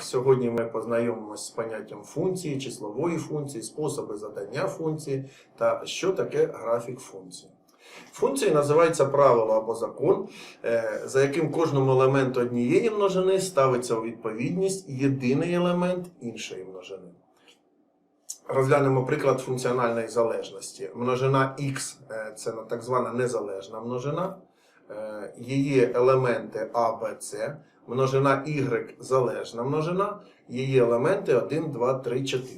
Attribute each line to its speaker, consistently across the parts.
Speaker 1: Сьогодні ми познайомимося з поняттям функції, числової функції, способи задання функції та що таке графік функції. Функцією називається правило або закон, е, за яким кожному елементу однієї множини ставиться у відповідність єдиний елемент іншої множини. Розглянемо приклад функціональної залежності. Множина х е, це так звана незалежна множина. Е, Її елементи А, Б, С. Множина y залежна множина, її елементи 1, 2, 3, 4.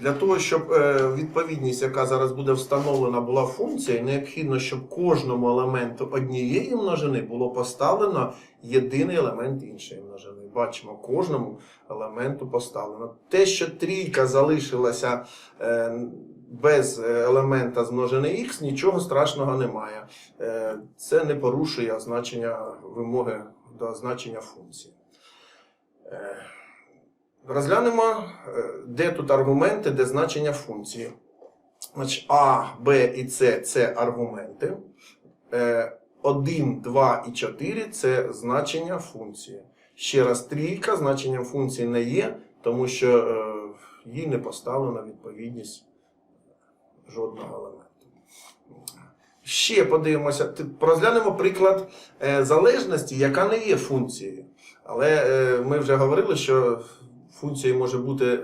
Speaker 1: Для того, щоб е, відповідність, яка зараз буде встановлена, була функцією, необхідно, щоб кожному елементу однієї множини було поставлено єдиний елемент іншої множини. Бачимо, кожному елементу поставлено. Те, що трійка залишилася е, без елемента з множини х, нічого страшного немає. Е, Це не порушує значення вимоги до значення функції. Е, Розглянемо, е, де тут аргументи, де значення функції. Значить, А, Б і С це аргументи. Е, 1, 2 і 4 це значення функції. Ще раз, трійка значенням функції не є, тому що е, їй не поставлена відповідність жодного елементу. Ще подивимося, розглянемо приклад е, залежності, яка не є функцією. Але е, ми вже говорили, що функцією може бути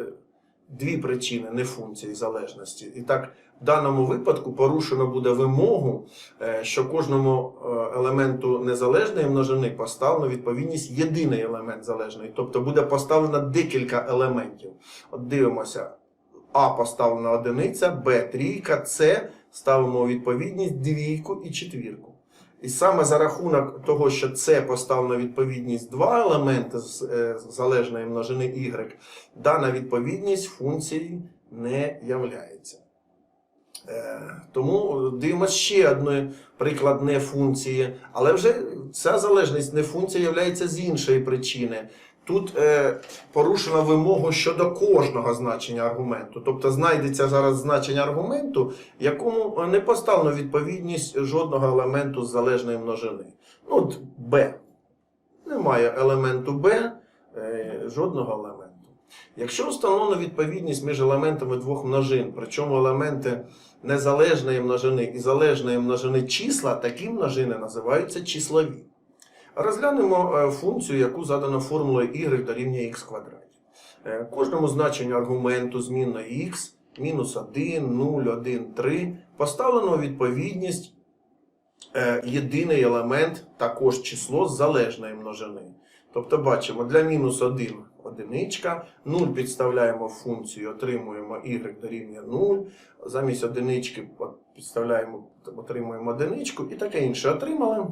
Speaker 1: дві причини, не функції залежності. І так, в даному випадку порушено буде вимогу, е, що кожному елементу незалежної множини поставлено відповідність єдиний елемент залежної. Тобто буде поставлено декілька елементів. От дивимося. А поставлена одиниця, Б трійка, С ставимо у відповідність двійку і четвірку. І саме за рахунок того, що С поставлено відповідність два елементи з е, залежної множини y, дана відповідність функції не являється. Е, Тому дивимося ще один приклад не функції, але вже ця залежність не функція являється з іншої причини. Тут е, порушена вимога щодо кожного значення аргументу. Тобто знайдеться зараз значення аргументу, якому не поставлено відповідність жодного елементу з залежної множини. Ну, от b. Немає елементу b, е, жодного елементу. Якщо встановлено відповідність між елементами двох множин, причому елементи незалежної множини і залежної множини числа, такі множини називаються числові. Розглянемо е, функцію, яку задано формулою y дорівнює х квадраті. Е, Кожному значенню аргументу змінної х мінус 1, 0, 1, 3 поставлено відповідність е, єдиний елемент, також число з залежної множини. Тобто бачимо, для мінус 1 одиничка, 0 підставляємо в функцію, отримуємо y дорівнює 0, замість одинички підставляємо, отримуємо одиничку і таке інше отримали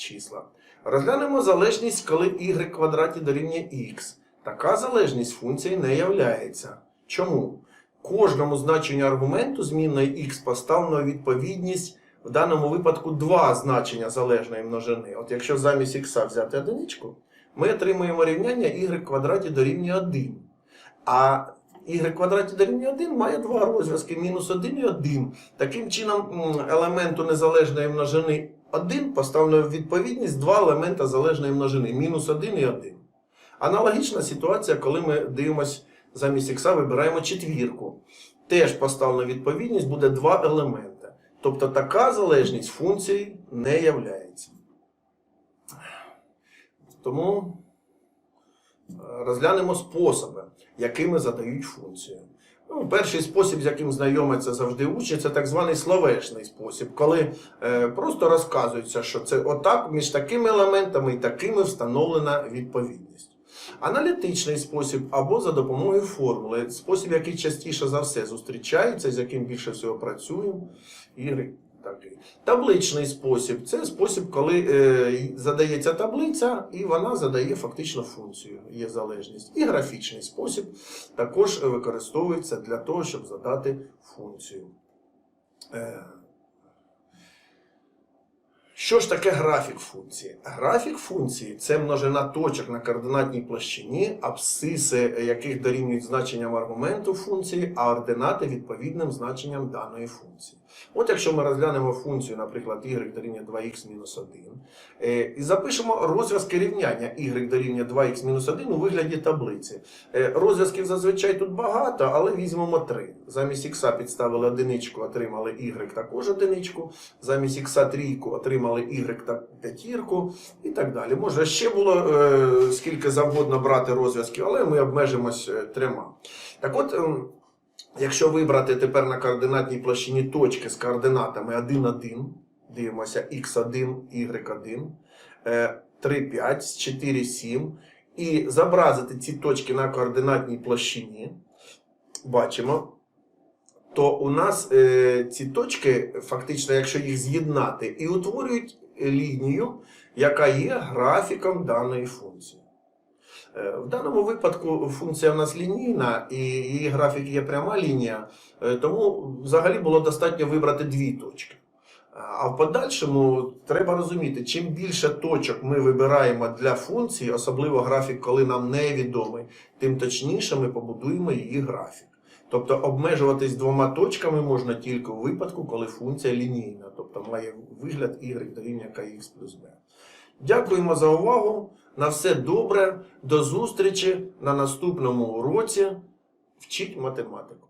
Speaker 1: числа. Розглянемо залежність, коли y квадраті дорівнює x. Така залежність функції не являється. Чому? Кожному значенню аргументу змінної x поставлено відповідність в даному випадку два значення залежної множини. От якщо замість x взяти одиничку, ми отримуємо рівняння y квадраті дорівнює 1. А y квадраті дорівнює 1 має два розв'язки мінус 1 і 1. Таким чином, елементу незалежної множини 1 поставлено в відповідність два елемента залежної множини мінус 1 і 1. Аналогічна ситуація, коли ми дивимося замість х, вибираємо четвірку. Теж поставлено відповідність буде два елементи. Тобто така залежність функції не являється. Тому е, розглянемо способи, якими задають функцію. Ну, перший спосіб, з яким знайомиться завжди учні, це так званий словешний спосіб, коли е, просто розказується, що це отак між такими елементами і такими встановлена відповідність. Аналітичний спосіб або за допомогою формули, спосіб, який частіше за все зустрічається, з яким більше всього працюємо. І такий. Табличний спосіб це спосіб, коли е, задається таблиця, і вона задає фактично функцію, є залежність. І графічний спосіб також використовується для того, щоб задати функцію. Е, Що ж таке графік функції? Графік функції це множина точок на координатній площині, абсциси яких дорівнюють значенням аргументу функції, а ординати відповідним значенням даної функції. От якщо ми розглянемо функцію, наприклад, y дорівнює 2х мінус 1, е, і запишемо розв'язки рівняння y дорівнює 2х мінус 1 у вигляді таблиці. Е, Розв'язків зазвичай тут багато, але візьмемо три. Замість х підставили одиничку, отримали y також одиничку. Замість х трійку отримали y та п'ятірку і так далі. Може ще було е, скільки завгодно брати розв'язків, але ми обмежимось е, трьома. Так от, ем, якщо вибрати тепер на координатній площині точки з координатами 1, 1, дивимося x1, y1, е, 3, 5, 4, 7, і зобразити ці точки на координатній площині, бачимо, то у нас е, ці точки, фактично, якщо їх з'єднати, і утворюють лінію, яка є графіком даної функції. Е, В даному випадку функція в нас лінійна, і її графік є пряма лінія, е, тому взагалі було достатньо вибрати дві точки. А в подальшому треба розуміти, чим більше точок ми вибираємо для функції, особливо графік, коли нам невідомий, тим точніше ми побудуємо її графік. Тобто обмежуватись двома точками можна тільки у випадку, коли функція лінійна, тобто має вигляд y дорівнює kx плюс b. Дякуємо за увагу. На все добре. До зустрічі на наступному уроці. Вчіть математику.